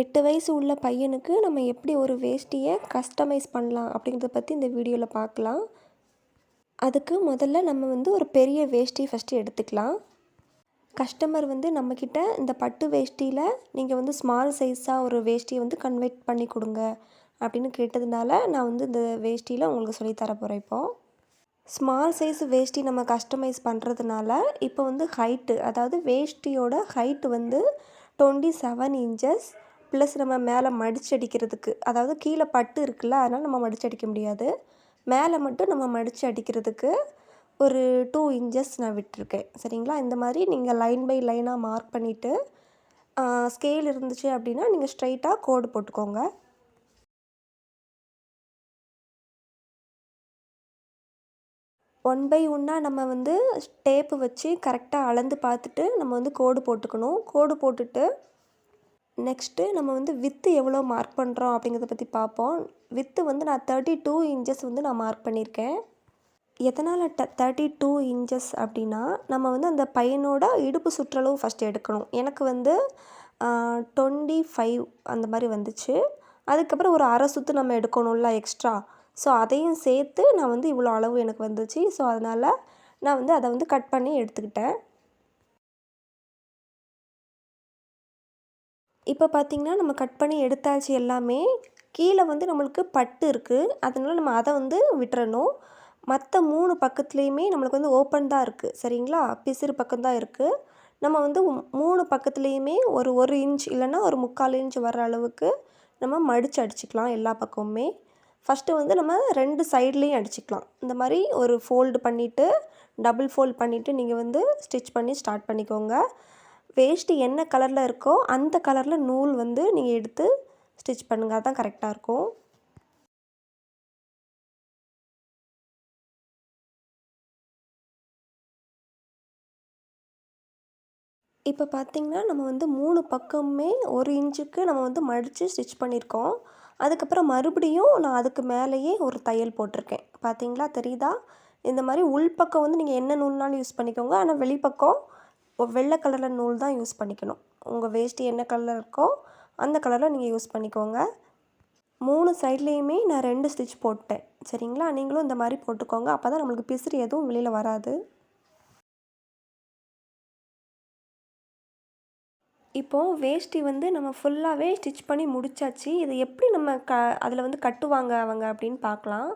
எட்டு வயசு உள்ள பையனுக்கு நம்ம எப்படி ஒரு வேஷ்டியை கஸ்டமைஸ் பண்ணலாம் அப்படிங்கிறத பற்றி இந்த வீடியோவில் பார்க்கலாம். அதுக்கு முதல்ல நம்ம வந்து ஒரு பெரிய வேஷ்டி ஃபஸ்ட்டு எடுத்துக்கலாம். கஸ்டமர் வந்து நம்மக்கிட்ட இந்த பட்டு வேஷ்டியில் நீங்கள் வந்து ஸ்மால் சைஸாக ஒரு வேஷ்டியை வந்து கன்வெர்ட் பண்ணி கொடுங்க அப்படின்னு கேட்டதுனால நான் வந்து இந்த வேஷ்டியில் உங்களுக்கு சொல்லித்தர போகிறேன் இப்போது ஸ்மால் சைஸ் வேஷ்டி நம்ம கஸ்டமைஸ் பண்ணுறதுனால இப்போ வந்து ஹைட்டு அதாவது வேஷ்டியோட ஹைட்டு வந்து டுவெண்ட்டி செவன் இன்ச்சஸ் ப்ளஸ் நம்ம மேலே மடிச்சடிக்கிறதுக்கு அதாவது கீழே பட்டு இருக்குல்ல அதனால் நம்ம மடிச்சடிக்க முடியாது. மேலே மட்டும் நம்ம மடித்து அடிக்கிறதுக்கு ஒரு டூ இன்ச்சஸ் நான் விட்டுருக்கேன். சரிங்களா? இந்த மாதிரி நீங்கள் லைன் பை லைனாக மார்க் பண்ணிவிட்டு ஸ்கேல் இருந்துச்சு அப்படின்னா நீங்கள் ஸ்ட்ரைட்டாக கோடு போட்டுக்கோங்க. ஒன் பை ஒன்னாக நம்ம வந்து டேப்பு வச்சு கரெக்டாக அளந்து பார்த்துட்டு நம்ம வந்து கோடு போட்டுக்கணும். கோடு போட்டுட்டு நெக்ஸ்ட்டு நம்ம வந்து வித்து எவ்வளோ மார்க் பண்ணுறோம் அப்படிங்கிறத பற்றி பார்ப்போம். வித்து வந்து நான் தேர்ட்டி டூ இன்ச்சஸ் வந்து நான் மார்க் பண்ணியிருக்கேன். எதனால் ட தேர்ட்டி டூ இன்ச்சஸ் அப்படின்னா நம்ம வந்து அந்த பையனோட இடுப்பு சுற்றளவு ஃபஸ்ட்டு எடுக்கணும். எனக்கு வந்து டுவெண்ட்டி ஃபைவ் அந்த மாதிரி வந்துச்சு. அதுக்கப்புறம் ஒரு அரை சுற்று நம்ம எடுக்கணும்ல எக்ஸ்ட்ரா ஸோ அதையும் சேர்த்து நான் வந்து இவ்வளோ அளவு எனக்கு வந்துச்சு. ஸோ அதனால் நான் வந்து அதை வந்து கட் பண்ணி எடுத்துக்கிட்டேன். இப்போ பார்த்திங்கன்னா நம்ம கட் பண்ணி எடுத்தாச்சு எல்லாமே. கீழே வந்து நம்மளுக்கு பட்டு இருக்குது அதனால் நம்ம அதை வந்து விட்டுறணும். மற்ற மூணு பக்கத்துலேயுமே நம்மளுக்கு வந்து ஓப்பன் தான் இருக்குது சரிங்களா? பிசிறு பக்கம் தான் இருக்குது நம்ம வந்து மூணு பக்கத்துலேயுமே ஒரு ஒரு இன்ச் இல்லைன்னா ஒரு முக்கால் இன்ச் வர அளவுக்கு நம்ம மடித்து அடிச்சுக்கலாம் எல்லா பக்கமுமே. ஃபஸ்ட்டு வந்து நம்ம ரெண்டு சைட்லேயும் அடிச்சுக்கலாம். இந்த மாதிரி ஒரு ஃபோல்டு பண்ணிவிட்டு டபுள் ஃபோல்ட் பண்ணிவிட்டு நீங்கள் வந்து ஸ்டிச் பண்ணி ஸ்டார்ட் பண்ணிக்கோங்க. வேஷ்டி என்ன கலரில் இருக்கோ அந்த கலரில் நூல் வந்து நீங்கள் எடுத்து ஸ்டிச் பண்ணுங்கள் அதுதான் கரெக்டாக இருக்கும். இப்போ பார்த்திங்கன்னா நம்ம வந்து மூணு பக்கமுமே ஒரு இன்ச்சுக்கு நம்ம வந்து மடித்து ஸ்டிச் பண்ணியிருக்கோம் அதுக்கப்புறம் மறுபடியும் நான் அதுக்கு மேலேயே ஒரு தையல் போட்டிருக்கேன். பார்த்தீங்களா தெரியுதா? இந்த மாதிரி உள்பக்கம் வந்து நீங்கள் என்ன நூல்னாலும் யூஸ் பண்ணிக்கோங்க. ஆனால் வெளிப்பக்கம் வெள்ளை கலரில் நூல் தான் யூஸ் பண்ணிக்கணும். உங்கள் வேஷ்டி என்ன கலரில் இருக்கோ அந்த கலரில் நீங்கள் யூஸ் பண்ணிக்கோங்க. மூணு சைட்லேயுமே நான் ரெண்டு ஸ்டிச் போட்டேன். சரிங்களா? நீங்களும் இந்த மாதிரி போட்டுக்கோங்க. அப்போ தான் நம்மளுக்கு பிசிறு எதுவும் வெளியில் வராது. இப்போது வேஷ்டி வந்து நம்ம ஃபுல்லாகவே ஸ்டிச் பண்ணி முடிச்சாச்சு. இதை எப்படி நம்ம க அதில் வந்து கட்டுவாங்க அவங்க அப்படின்னு பார்க்கலாம்.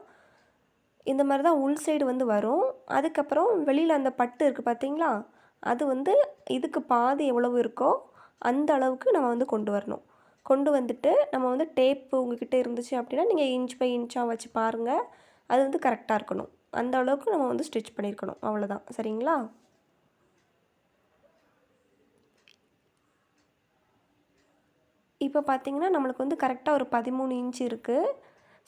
இந்த மாதிரி தான் உள் சைடு வந்து வரும். அதுக்கப்புறம் வெளியில் அந்த பட்டு இருக்குது பார்த்தீங்களா அது வந்து இதுக்கு பாதி எவ்வளவு இருக்கோ அந்த அளவுக்கு நம்ம வந்து கொண்டு வரணும். கொண்டு வந்துட்டு நம்ம வந்து டேப்பு உங்ககிட்ட இருந்துச்சு அப்படின்னா நீங்கள் இன்ச் பை இன்ச்சாக வச்சு பாருங்கள் அது வந்து கரெக்டாக இருக்கணும். அந்த அளவுக்கு நம்ம வந்து ஸ்டிச் பண்ணியிருக்கணும் அவ்வளோதான் சரிங்களா? இப்போ பார்த்திங்கன்னா நம்மளுக்கு வந்து கரெக்டாக ஒரு பதிமூணு இன்ச் இருக்குது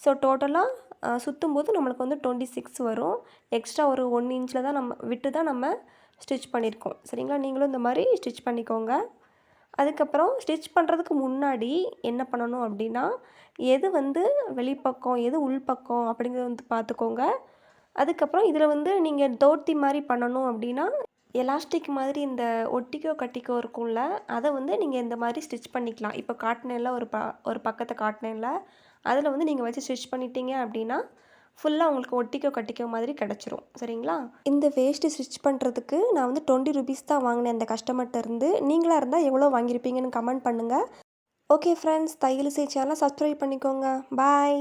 ஸோ டோட்டலாக சுற்றும் போது நம்மளுக்கு வந்து டுவெண்ட்டி சிக்ஸ் வரும். எக்ஸ்ட்ரா ஒரு ஒன் இன்ச்சில் தான் நம்ம விட்டு தான் நம்ம ஸ்டிச் பண்ணியிருக்கோம். சரிங்களா? நீங்களும் இந்த மாதிரி ஸ்டிச் பண்ணிக்கோங்க. அதுக்கப்புறம் ஸ்டிச் பண்ணுறதுக்கு முன்னாடி என்ன பண்ணணும் அப்படின்னா எது வந்து வெளிப்பக்கம் எது உள்பக்கம் அப்படிங்கிறத வந்து பார்த்துக்கோங்க. அதுக்கப்புறம் இதில் வந்து நீங்கள் தோர்த்தி மாதிரி பண்ணணும் அப்படின்னா எலாஸ்டிக் மாதிரி இந்த ஒட்டிக்கோ கட்டிக்கோ இருக்கும்ல அதை வந்து நீங்கள் இந்த மாதிரி ஸ்டிச் பண்ணிக்கலாம். இப்போ காட்டினேன்ல ஒரு ப ஒரு பக்கத்தை காட்டினேன்ல அதில் வந்து நீங்கள் வச்சு ஸ்டிச் பண்ணிட்டீங்க அப்படின்னா ஃபுல்லாக உங்களுக்கு ஒட்டிக்கோ கட்டிக்கோ மாதிரி கிடச்சிரும். சரிங்களா? இந்த வேஷ்டி ஸ்டிச் பண்ணுறதுக்கு நான் வந்து டுவெண்ட்டி ருபீஸ் தான் வாங்கினேன் அந்த கஸ்டமர்கிட்ட இருந்து. நீங்களாக இருந்தால் எவ்வளோ வாங்கியிருப்பீங்கன்னு கமெண்ட் பண்ணுங்கள் ஓகே ஃப்ரெண்ட்ஸ் தையல் சேச்சியாலாம் சப்ஸ்கிரைப் பண்ணிக்கோங்க. பாய்